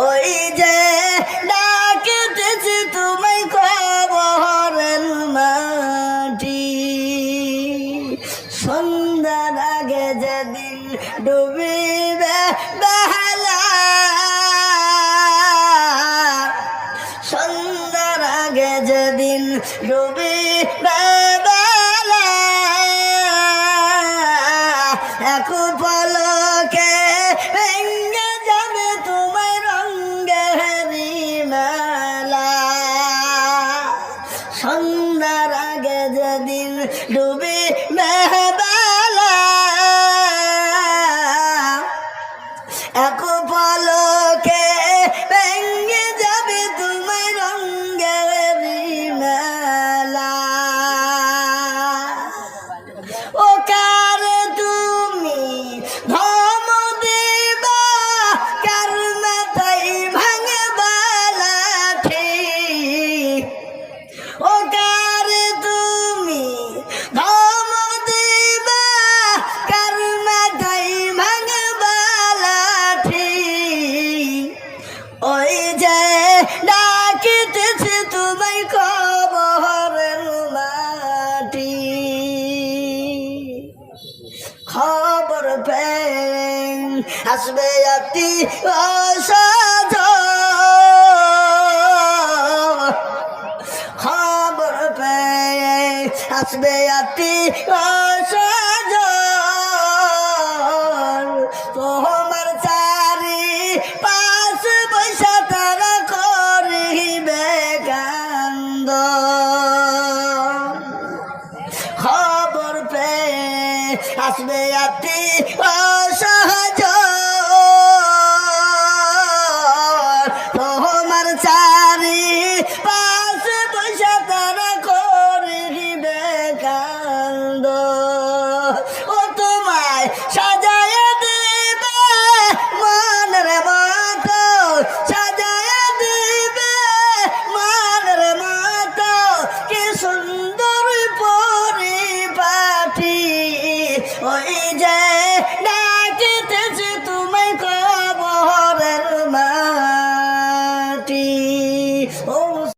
ওই যে ডাকেতেছি তুমি কবহরের মাটি সন্ধ্যার আগে যেদিন ডুবিবে বেহালা। সন্ধ্যার আগে যেদিন ডুবিবে বেলা এক ভেঙ্গে সন্ধ্যার আগে যেদিন ডুবি বেলা যে ডাকিতেছে তোমায় খবরের মাটি। খবর পেন, আসবে একটি অসাধ। খবর পেয়ে আসবে একটি অসাধ। আসবে আপনি অসহায়